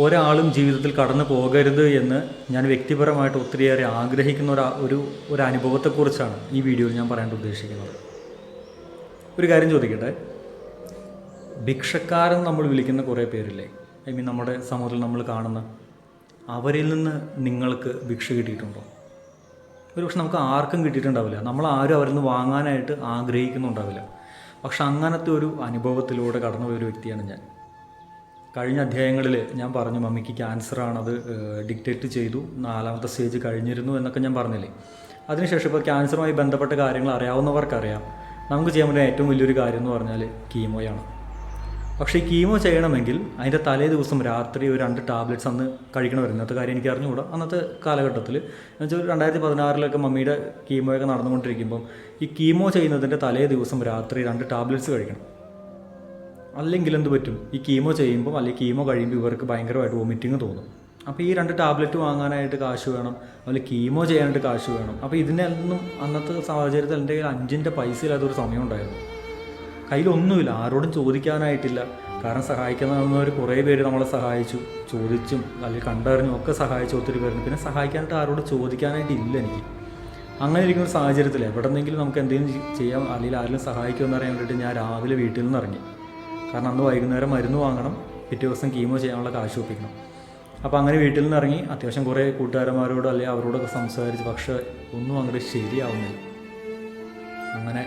ഒരാളും ജീവിതത്തിൽ കടന്നു പോകരുത് എന്ന് ഞാൻ വ്യക്തിപരമായിട്ട് ഒത്തിരിയേറെ ആഗ്രഹിക്കുന്ന ഒരു ഒരു ഒരു അനുഭവത്തെക്കുറിച്ചാണ് ഈ വീഡിയോയിൽ ഞാൻ പറയാൻ ഉദ്ദേശിക്കുന്നത്. ഒരു കാര്യം ചോദിക്കട്ടെ? ഭിക്ഷക്കാരൻ നമ്മൾ വിളിക്കുന്ന കുറേ പേരില്ലേ? ഐ മീൻ നമ്മുടെ സമൂഹത്തിൽ നമ്മൾ കാണുന്ന അവരിൽ നിന്ന് നിങ്ങൾക്ക് ഭിക്ഷ കിട്ടിയിട്ടുണ്ടോ? ഒരു പക്ഷെ നമുക്ക് ആർക്കും കിട്ടിയിട്ടുണ്ടാവില്ല. നമ്മൾ ആരും അവരിൽ നിന്ന് വാങ്ങാനായിട്ട് ആഗ്രഹിക്കുന്നുണ്ടാവില്ല. പക്ഷെ അങ്ങനത്തെ ഒരു അനുഭവത്തിലൂടെ കടന്നുപോയ ഒരു വ്യക്തിയാണ് ഞാൻ. കഴിഞ്ഞ അധ്യായങ്ങളിൽ ഞാൻ പറഞ്ഞു മമ്മിക്ക് ക്യാൻസർ ആണത് ഡിക്റ്റേറ്റ് ചെയ്തു നാലാമത്തെ സ്റ്റേജ് കഴിഞ്ഞിരുന്നു എന്നൊക്കെ ഞാൻ പറഞ്ഞില്ലേ. അതിനുശേഷം ഇപ്പോൾ ക്യാൻസറുമായി ബന്ധപ്പെട്ട കാര്യങ്ങൾ അറിയാവുന്നവർക്കറിയാം. നമുക്ക് ചെയ്യാൻ പറ്റുന്ന ഏറ്റവും വലിയൊരു കാര്യം എന്ന് പറഞ്ഞാൽ കീമോയാണ്. പക്ഷേ ഈ കീമോ ചെയ്യണമെങ്കിൽ അതിന്റെ തലേ ദിവസം രാത്രി ഒരു രണ്ട് ടാബ്ലറ്റ്സ് അന്ന് കഴിക്കണമായിരുന്നു. ഇന്നത്തെ കാര്യം എനിക്ക് അറിഞ്ഞുകൂടാ. അന്നത്തെ കാലഘട്ടത്തിൽ എന്ന് വെച്ചാൽ രണ്ടായിരത്തി പതിനാറിലൊക്കെ മമ്മിയുടെ കീമോയൊക്കെ നടന്നുകൊണ്ടിരിക്കുമ്പം ഈ കീമോ ചെയ്യുന്നതിന്റെ തലേ ദിവസം രാത്രി രണ്ട് ടാബ്ലറ്റ്സ് കഴിക്കണം. അല്ലെങ്കിൽ എന്ത് പറ്റും? ഈ കീമോ ചെയ്യുമ്പോൾ അല്ലെങ്കിൽ കീമോ കഴിയുമ്പോൾ ഇവർക്ക് ഭയങ്കരമായിട്ട് വോമിറ്റിങ് തോന്നും. അപ്പോൾ ഈ രണ്ട് ടാബ്ലറ്റ് വാങ്ങാനായിട്ട് കാശ് വേണം അല്ലെങ്കിൽ കീമോ ചെയ്യാനായിട്ട് കാശ് വേണം. അപ്പോൾ ഇതിനൊന്നും അന്നത്തെ സാഹചര്യത്തിൽ എന്റെ കയ്യിൽ അഞ്ചിന്റെ പൈസ ഇല്ലാത്തൊരു സമയം ഉണ്ടായിരുന്നു. കയ്യിലൊന്നുമില്ല ആരോടും ചോദിക്കാനായിട്ടില്ല. കാരണം സഹായിക്കുന്നവർ കുറേ പേര് നമ്മളെ സഹായിച്ചു ചോദിച്ചും അല്ലെങ്കിൽ കണ്ടറിഞ്ഞും ഒക്കെ സഹായിച്ചു ഒത്തിരി പേരുണ്ട്. പിന്നെ സഹായിക്കാനായിട്ട് ആരോടും ചോദിക്കാനായിട്ട് ഇല്ല എനിക്ക്. അങ്ങനെ ഇരിക്കുന്ന സാഹചര്യത്തിൽ എവിടെ എവിടെന്നെങ്കിലും നമുക്ക് എന്തെങ്കിലും ചെയ്യാം അല്ലെങ്കിൽ ആരെങ്കിലും സഹായിക്കുമെന്ന് അറിയാൻ വേണ്ടിയിട്ട് ഞാൻ രാവിലെ വീട്ടിൽ നിന്ന് ഇറങ്ങി. കാരണം അന്ന് വൈകുന്നേരം മരുന്ന് വാങ്ങണം പിറ്റേ ദിവസം കീമോ ചെയ്യാനുള്ള കാശ് ഒപ്പിക്കണം. അപ്പോൾ അങ്ങനെ വീട്ടിൽ നിന്ന് ഇറങ്ങി അത്യാവശ്യം കുറേ കൂട്ടുകാരന്മാരോട് അല്ലെങ്കിൽ അവരോടൊക്കെ സംസാരിച്ച് പക്ഷേ ഒന്നും അങ്ങോട്ട് ശരിയാവുന്നില്ല. അങ്ങനെ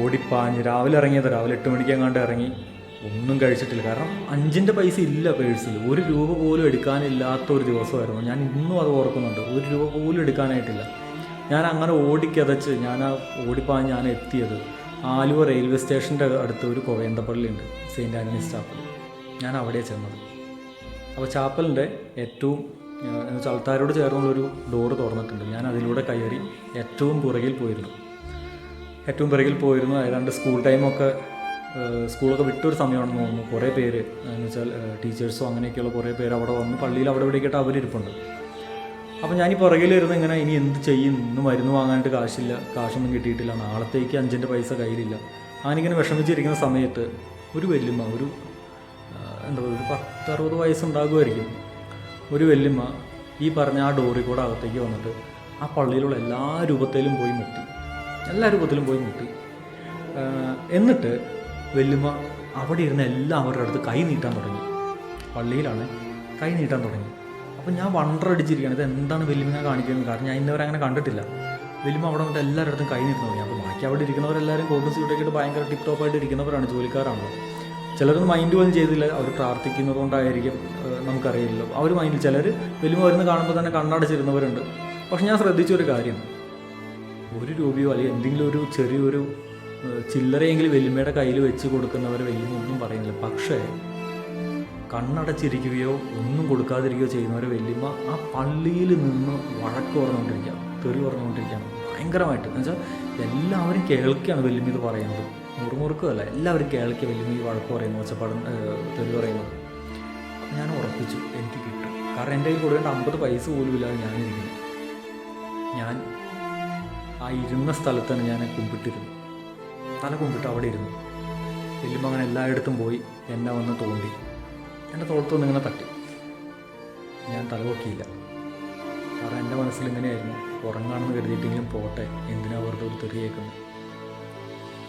ഓടിപ്പാഞ്ഞ് രാവിലെ ഇറങ്ങിയത് രാവിലെ എട്ട് മണിക്ക് എങ്ങാണ്ട് ഇറങ്ങി ഒന്നും കഴിച്ചിട്ടില്ല. കാരണം അഞ്ചിന്റെ പൈസ ഇല്ല പേഴ്സിൽ ഒരു രൂപ പോലും എടുക്കാനില്ലാത്ത ഒരു ദിവസമായിരുന്നു. ഞാൻ ഇന്നും അത് ഓർക്കുന്നുണ്ട്. ഒരു രൂപ പോലും എടുക്കാനായിട്ടില്ല. ഞാൻ അങ്ങനെ ഓടിക്കതച്ച് ഞാൻ ആ ഓടിപ്പാഞ്ഞ് ഞാൻ എത്തിയത് ആലുവ റെയിൽവേ സ്റ്റേഷന്റെ അടുത്ത് ഒരു കോവേന്തപ്പള്ളിയുണ്ട് സെയിന്റ് ആന്റണീസ് ചാപ്പൽ. ഞാൻ അവിടെ ചെന്നത്. അപ്പോൾ ചാപ്പലിന്റെ ഏറ്റവും ആൾക്കാരോട് ചേർന്നുള്ളൊരു ഡോറ് തുറന്നിട്ടുണ്ട്. ഞാൻ അതിലൂടെ കയറി ഏറ്റവും പുറകിൽ പോയിരുന്നു. ഏറ്റവും പിറകിൽ പോയിരുന്നു. ഏതാണ്ട് സ്കൂൾ ടൈമൊക്കെ സ്കൂളൊക്കെ വിട്ടൊരു സമയമാണെന്ന് തോന്നുന്നു. കുറേ പേര് എന്ന് വെച്ചാൽ ടീച്ചേഴ്സോ അങ്ങനെയൊക്കെയുള്ള കുറേ പേര് അവിടെ വന്ന് പള്ളിയിൽ അവിടെ ഇവിടെയൊക്കെ അവരിരിപ്പുണ്ട്. അപ്പോൾ ഞാൻ ഈ പുറകിലിരുന്ന് ഇങ്ങനെ ഇനി എന്ത് ചെയ്യും? ഇന്ന് മരുന്ന് വാങ്ങാനായിട്ട് കാശില്ല. കാശൊന്നും കിട്ടിയിട്ടില്ല. നാളത്തേക്ക് അഞ്ചിന്റെ പൈസ കയ്യിലില്ല. ഞാനിങ്ങനെ വിഷമിച്ചിരിക്കുന്ന സമയത്ത് ഒരു വല്യമ്മ ഒരു എന്താ പറയുക ഒരു പത്തറുപത് വയസ്സുണ്ടാകുമായിരിക്കും. ഒരു വല്യമ്മ ഈ പറഞ്ഞ ആ ഡോറി കൂടെ അകത്തേക്ക് വന്നിട്ട് ആ പള്ളിയിലുള്ള എല്ലാ രൂപത്തിലും പോയി മുട്ടി. എല്ലാ രൂപത്തിലും പോയി മുട്ടി. എന്നിട്ട് വല്യമ്മ അവിടെ ഇരുന്ന എല്ലാവരുടെ അടുത്ത് കൈ നീട്ടാൻ തുടങ്ങി. പള്ളിയിലാണ് കൈ നീട്ടാൻ തുടങ്ങി. അപ്പോൾ ഞാൻ വണ്ടർ അടിച്ചിരിക്കുകയാണ് ഇത് എന്താണ് വല്യമ്മ കാണിക്കുന്നത്? കാരണം ഞാൻ ഇന്നവരെ അങ്ങനെ കണ്ടിട്ടില്ല. വലിയ അവിടെ വന്നിട്ട് എല്ലാവരുടെ കൈ നിന്ന് തുടങ്ങി അപ്പോൾ ബാക്കി അവിടെ ഇരിക്കുന്നവരെല്ലാവരും കോട്ടും സീറ്റൊക്കെ ഇട്ട് ഭയങ്കര ടിപ്പ് ടോപ്പായിട്ട് ഇരിക്കുന്നവരാണ് ജോലിക്കാരാണല്ലോ ചിലരൊന്നും മൈൻഡ് പോലും ചെയ്തില്ല. അവർ പ്രാർത്ഥിക്കുന്നത് കൊണ്ടായിരിക്കും നമുക്കറിയില്ല. അവർ മൈൻഡിൽ ചിലർ വലിയ വരുന്ന കാണുമ്പോൾ തന്നെ കണ്ണടച്ചിരുന്നവരുണ്ട്. പക്ഷെ ഞാൻ ശ്രദ്ധിച്ച ഒരു കാര്യം. ഒരു രൂപയോ അല്ലെങ്കിൽ എന്തെങ്കിലും ഒരു ചെറിയൊരു ചില്ലറയെങ്കിലും വലിയമ്മയുടെ കയ്യിൽ വെച്ച് കൊടുക്കുന്നവർ വലിയ ഒന്നും പറയുന്നില്ല. പക്ഷേ കണ്ണടച്ചിരിക്കുകയോ ഒന്നും കൊടുക്കാതിരിക്കുകയോ ചെയ്യുന്നവരെ വല്യമ്മ ആ പള്ളിയിൽ നിന്ന് വഴക്ക് പറഞ്ഞുകൊണ്ടിരിക്കുക തെറി പറഞ്ഞുകൊണ്ടിരിക്കുകയാണ് ഭയങ്കരമായിട്ട്. എന്ന് വെച്ചാൽ എല്ലാവരും കേൾക്കുകയാണ് വല്യമ്മ ഇത് പറയുന്നത്. മുറുമുറുക്കുമല്ല എല്ലാവരും കേൾക്കുക വല്യമ്മ ഈ വഴക്ക് പറയുന്നു പഠന തെറി പറയുന്നത്. ഞാൻ ഉറപ്പിച്ചു എനിക്ക് കിട്ടും. കാരണം എന്റെ കയ്യിൽ കൊടുക്കേണ്ട അമ്പത് പൈസ പോലും ഇല്ലാതെ ഞാനിരിക്കുന്നു. ഞാൻ ആ ഇരുന്ന സ്ഥലത്താണ് ഞാൻ കുമ്പിട്ടിരുന്നു. തല കുമ്പിട്ട് അവിടെ ഇരുന്നു. വല്യമ്മ അങ്ങനെ എല്ലായിടത്തും പോയി എന്നെ വന്ന് തോണ്ടി. എന്റെ തോളത്തൊന്നും ഇങ്ങനെ തട്ടി. ഞാൻ തലപൊക്കിയില്ല. കാരണം എന്റെ മനസ്സിൽ ഇങ്ങനെയായിരുന്നു. ഉറങ്ങാണെന്ന് കരുതിയിട്ടെങ്കിലും പോട്ടെ എന്തിനാ വെറുതെ ഒരു തെറി കേൾക്കുന്നത്?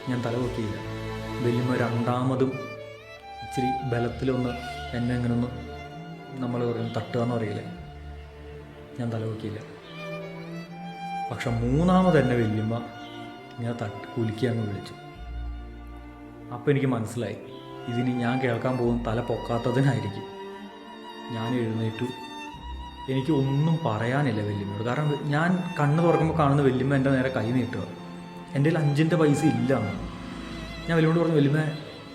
ഞാൻ തലപൊക്കിയില്ല. വലിയ രണ്ടാമതും ഇച്ചിരി ബലത്തിലൊന്ന് എന്നെ ഇങ്ങനെ ഒന്ന് നമ്മൾ പറയും തട്ടുക എന്ന് പറയില്ലേ? ഞാൻ തലപൊക്കിയില്ല. പക്ഷെ മൂന്നാമത് എന്നെ വലിയമ്മ ഇങ്ങനെ തട്ട് കുലുക്കി അങ്ങ് വിളിച്ചു. അപ്പോൾ എനിക്ക് മനസ്സിലായി. ഇതിനി ഞാൻ കേൾക്കാൻ പോകുന്ന തല പൊക്കാത്തതിനായിരിക്കും. ഞാൻ എഴുന്നേറ്റു. എനിക്ക് ഒന്നും പറയാനില്ല വല്യമ്മയോട്. കാരണം ഞാൻ കണ്ണ് തുറക്കുമ്പോൾ കാണുന്ന വല്യമ്മ എന്റെ നേരെ കൈ നീട്ടുക. എന്റെ കയ്യിൽ അഞ്ചിന്റെ പൈസ ഇല്ല ഞാൻ വല്യമ്മയോട് പറഞ്ഞു വല്യമ്മ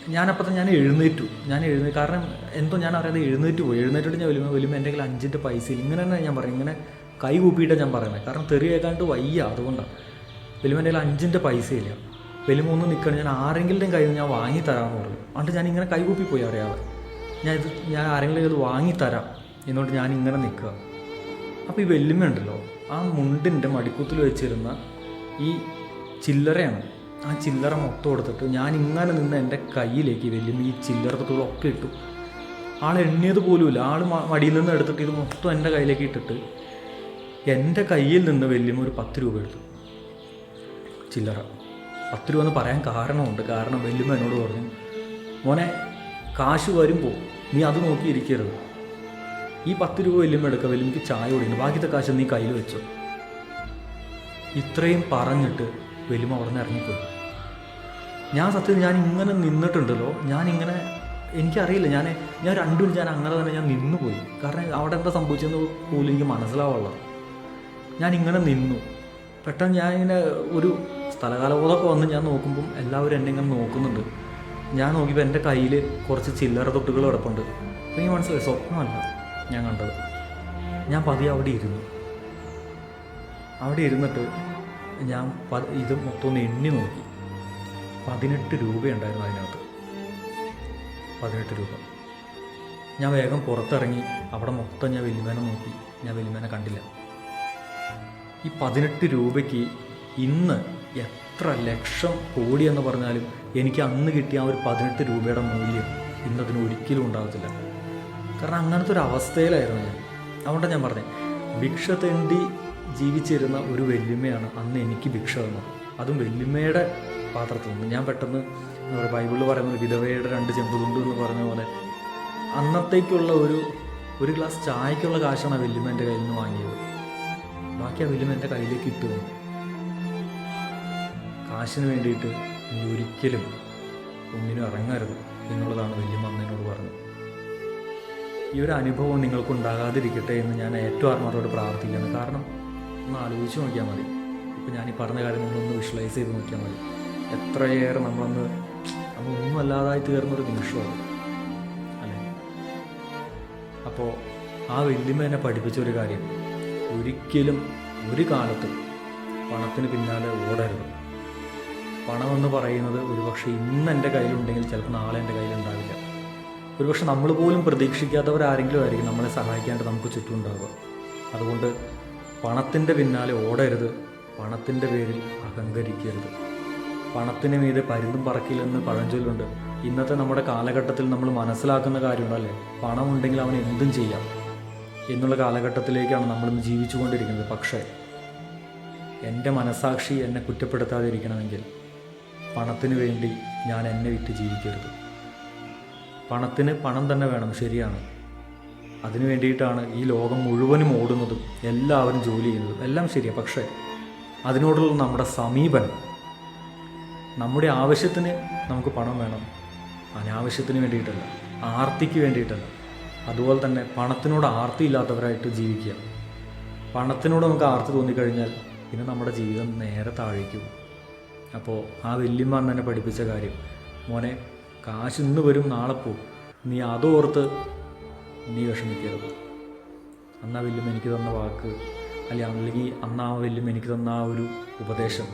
ഞാനപ്പോൾ തന്നെ ഞാൻ എഴുന്നേറ്റു. ഞാൻ എഴുന്നേറ്റ് കാരണം എന്തോ ഞാൻ അറിയാതെ എഴുന്നേറ്റ് പോയി. എഴുന്നേറ്റിട്ട് ഞാൻ വലിയ വലിയ എന്റെ കയ്യിൽ അഞ്ചിന്റെ പൈസ ഇങ്ങനെ തന്നെ ഞാൻ പറയും ഇങ്ങനെ കൈ കൂപ്പിയിട്ടാണ് ഞാൻ പറയുന്നത്. കാരണം തെറി കേൾക്കാണ്ട് വയ്യ അതുകൊണ്ടാണ് വലിയ എന്റെ കയ്യിൽ അഞ്ചിന്റെ പൈസ ഇല്ല. വല്യമ്മ ഒന്ന് നിൽക്കണം ഞാൻ ആരെങ്കിലും കയ്യിൽ നിന്ന് ഞാൻ വാങ്ങി തരാമെന്ന് പറഞ്ഞു. എന്നിട്ട് ഞാൻ ഇങ്ങനെ കൈകൂപ്പി പോയി അറിയാതെ ഞാൻ ഇത് ഞാൻ ആരെങ്കിലും ഇത് വാങ്ങി തരാം എന്നുകൊണ്ട് ഞാൻ ഇങ്ങനെ നിൽക്കുക. അപ്പോൾ ഈ വെല്ലുമ ഉണ്ടല്ലോ ആ മുണ്ടിന്റെ മടിക്കുത്തിൽ വെച്ചിരുന്ന ഈ ചില്ലറയാണ്. ആ ചില്ലറ മൊത്തം എടുത്തിട്ട് ഞാൻ ഇങ്ങനെ നിന്ന് എന്റെ കയ്യിലേക്ക് വെല്ലും ഈ ചില്ലറ തൊട്ടുകളൊക്കെ ഇട്ടു. ആൾ എണ്ണിയത് പോലുമില്ല. ആൾ മടിയിൽ നിന്ന് എടുത്തിട്ട് ഇത് മൊത്തം എന്റെ കയ്യിലേക്ക് ഇട്ടിട്ട് എന്റെ കയ്യിൽ നിന്ന് വെല്ലും ഒരു പത്ത് രൂപ എടുത്തു. ചില്ലറ. പത്ത് രൂപ എന്ന് പറയാൻ കാരണമുണ്ട്. കാരണം വല്യമ്മ എന്നോട് പറഞ്ഞു മോനെ കാശ് വരുമ്പോൾ നീ അത് നോക്കിയിരിക്കരുത് ഈ പത്ത് രൂപ വല്യമ്മ എടുക്കുക വല്യമ്മക്ക് ചായ കൊടുക്കുന്നു ബാക്കിയത്തെ കാശ് നീ കയ്യിൽ വെച്ചോ. ഇത്രയും പറഞ്ഞിട്ട് വല്യമ്മ അവിടെ നിന്ന് ഇറങ്ങിപ്പോയി. ഞാൻ സത്യം ഞാൻ ഇങ്ങനെ നിന്നിട്ടുണ്ടല്ലോ. ഞാനിങ്ങനെ എനിക്കറിയില്ല. ഞാൻ ഞാൻ രണ്ടു ഞാൻ അങ്ങനെ തന്നെ ഞാൻ നിന്നു പോയി കാരണം അവിടെ എന്താ സംഭവിച്ചതെന്ന് പോലും എനിക്ക് മനസ്സിലാവുള്ളൂ ഞാൻ ഇങ്ങനെ നിന്നു. പെട്ടെന്ന് ഞാൻ ഇങ്ങനെ ഒരു സ്ഥലകാലബോധമൊക്കെ വന്ന് ഞാൻ നോക്കുമ്പം എല്ലാവരും എന്നെ ഇങ്ങനെ നോക്കുന്നുണ്ട്. ഞാൻ നോക്കിയപ്പോൾ എന്റെ കയ്യിൽ കുറച്ച് ചില്ലറ തൊട്ടുകൾ കിടപ്പുണ്ട്. അപ്പോൾ എനിക്ക് മനസ്സിലായി സ്വപ്നമല്ല ഞാൻ കണ്ടത്. ഞാൻ പതിയെ അവിടെ ഇരുന്നു. അവിടെ ഇരുന്നിട്ട് ഞാൻ ഇത് മൊത്തം ഒന്ന് എണ്ണി നോക്കി. പതിനെട്ട് രൂപയുണ്ടായിരുന്നു അതിനകത്ത്. പതിനെട്ട് രൂപ. ഞാൻ വേഗം പുറത്തിറങ്ങി. അവിടെ മൊത്തം ഞാൻ വലിമേനെ നോക്കി. ഞാൻ വലിമേനെ കണ്ടില്ല. ഈ പതിനെട്ട് രൂപയ്ക്ക് ഇന്ന് എത്ര ലക്ഷം കോടി എന്ന് പറഞ്ഞാലും എനിക്ക് അന്ന് കിട്ടിയ ആ ഒരു പതിനെട്ട് രൂപയുടെ മൂല്യം ഇന്നതിന് ഒരിക്കലും ഉണ്ടാകത്തില്ല. കാരണം അങ്ങനത്തെ ഒരു അവസ്ഥയിലായിരുന്നു ഞാൻ. അതുകൊണ്ടാണ് ഞാൻ പറഞ്ഞത് ഭിക്ഷ തെണ്ടി ജീവിച്ചിരുന്ന ഒരു വെല്ലുമയാണ് അന്ന് എനിക്ക് ഭിക്ഷ തന്നത്. അതും വെല്ലുമയുടെ പാത്രത്തിൽ നിന്ന്. ഞാൻ പെട്ടെന്ന് എന്താ പറയുക ബൈബിളിൽ പറയുന്നത് വിധവയുടെ രണ്ട് ചെമ്പുതുണ്ട് എന്ന് പറഞ്ഞ പോലെ അന്നത്തേക്കുള്ള ഒരു ഒരു ഗ്ലാസ് ചായക്കുള്ള കാശാണ് ആ വെല്ലുമ എന്റെ കയ്യിൽ നിന്ന് വാങ്ങിയത്. ബാക്കി ആ വെല്ലുമ എന്റെ കയ്യിലേക്ക് ഇട്ടു കാശിന് വേണ്ടിയിട്ട് നീ ഒരിക്കലും ഒന്നിനും ഇറങ്ങരുത് എന്നുള്ളതാണ് വല്യമ്മ അന്ന് എന്നോട് പറഞ്ഞത്. ഈ ഒരു അനുഭവം നിങ്ങൾക്ക് ഉണ്ടാകാതിരിക്കട്ടെ എന്ന് ഞാൻ ഏറ്റവും ആത്മാർത്ഥോട് പ്രാർത്ഥിക്കുന്നു. കാരണം ഒന്ന് ആലോചിച്ച് നോക്കിയാൽ മതി. ഇപ്പം ഞാൻ ഈ പറഞ്ഞ കാര്യം നിങ്ങളൊന്ന് വിഷ്വലൈസ് ചെയ്ത് നോക്കിയാൽ മതി. എത്രയേറെ നമ്മളൊന്ന് നമ്മളൊന്നും അല്ലാതായി തീർന്നൊരു നിമിഷമാണ്. അല്ലേ? അപ്പോൾ ആ വല്യമ്മ എന്നെ പഠിപ്പിച്ച ഒരു കാര്യം. ഒരിക്കലും ഒരു കാലത്തും പണത്തിന് പിന്നാലെ ഓടരുത്. പണമെന്ന് പറയുന്നത് ഒരുപക്ഷെ ഇന്ന് എന്റെ കയ്യിലുണ്ടെങ്കിൽ ചിലപ്പോൾ നാളെ എന്റെ കയ്യിലുണ്ടാവില്ല. ഒരുപക്ഷെ നമ്മൾ പോലും പ്രതീക്ഷിക്കാത്തവരാരെങ്കിലും ആയിരിക്കും നമ്മളെ സഹായിക്കാണ്ട് നമുക്ക് ചുറ്റും ഉണ്ടാവുക. അതുകൊണ്ട് പണത്തിന്റെ പിന്നാലെ ഓടരുത് പണത്തിന്റെ പേരിൽ അഹങ്കരിക്കരുത്. പണത്തിന് മീതെ പരുന്തും പറക്കില്ലെന്ന് പഴഞ്ചൊല്ലുണ്ട്. ഇന്നത്തെ നമ്മുടെ കാലഘട്ടത്തിൽ നമ്മൾ മനസ്സിലാക്കുന്ന കാര്യമുണ്ടല്ലേ പണം ഉണ്ടെങ്കിൽ അവൻ എന്തും ചെയ്യാം എന്നുള്ള കാലഘട്ടത്തിലേക്കാണ് നമ്മളിന്ന് ജീവിച്ചുകൊണ്ടിരിക്കുന്നത്. പക്ഷേ എന്റെ മനസാക്ഷി എന്നെ കുറ്റപ്പെടുത്താതിരിക്കണമെങ്കിൽ പണത്തിന് വേണ്ടി ഞാൻ എന്നെ വിറ്റ് ജീവിക്കരുത്. പണത്തിന് പണം തന്നെ വേണം ശരിയാണ്. അതിനു വേണ്ടിയിട്ടാണ് ഈ ലോകം മുഴുവനും ഓടുന്നതും എല്ലാവരും ജോലി ചെയ്യുന്നതും എല്ലാം ശരിയാണ് പക്ഷേ അതിനോടുള്ള നമ്മുടെ സമീപനം നമ്മുടെ ആവശ്യത്തിന് നമുക്ക് പണം വേണം. അനാവശ്യത്തിന് വേണ്ടിയിട്ടല്ല ആർത്തിക്ക് വേണ്ടിയിട്ടല്ല. അതുപോലെ തന്നെ പണത്തിനോട് ആർത്തി ഇല്ലാത്തവരായിട്ട് ജീവിക്കുക. പണത്തിനോട് നമുക്ക് ആർത്തി തോന്നിക്കഴിഞ്ഞാൽ പിന്നെ നമ്മുടെ ജീവിതം നേരെ താഴേക്ക് പോകും. അപ്പോൾ ആ വല്യമ്മ എന്നെ പഠിപ്പിച്ച കാര്യം. മോനെ കാശ് ഇന്ന് വരും നാളെ പോവും. നീ അതോർത്ത് നീ വിഷമിക്കരുത്. അന്ന് ആ വല്യമ്മ എനിക്ക് തന്ന വാക്ക് അല്ലെങ്കിൽ അല്ലെങ്കിൽ അന്ന് ആ വല്യമ്മ എനിക്ക് തന്ന ആ ഒരു ഉപദേശം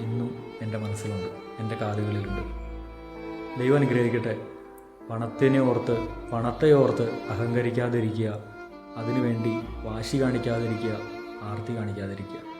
ഇന്നും എന്റെ മനസ്സിലുണ്ട് എന്റെ കാതുകളിലുണ്ട്. ദൈവം അനുഗ്രഹിക്കട്ടെ. പണത്തിനെ ഓർത്ത് പണത്തെ ഓർത്ത് അഹങ്കരിക്കാതിരിക്കുക. അതിനുവേണ്ടി വാശി കാണിക്കാതിരിക്കുക ആർത്തി കാണിക്കാതിരിക്കുക.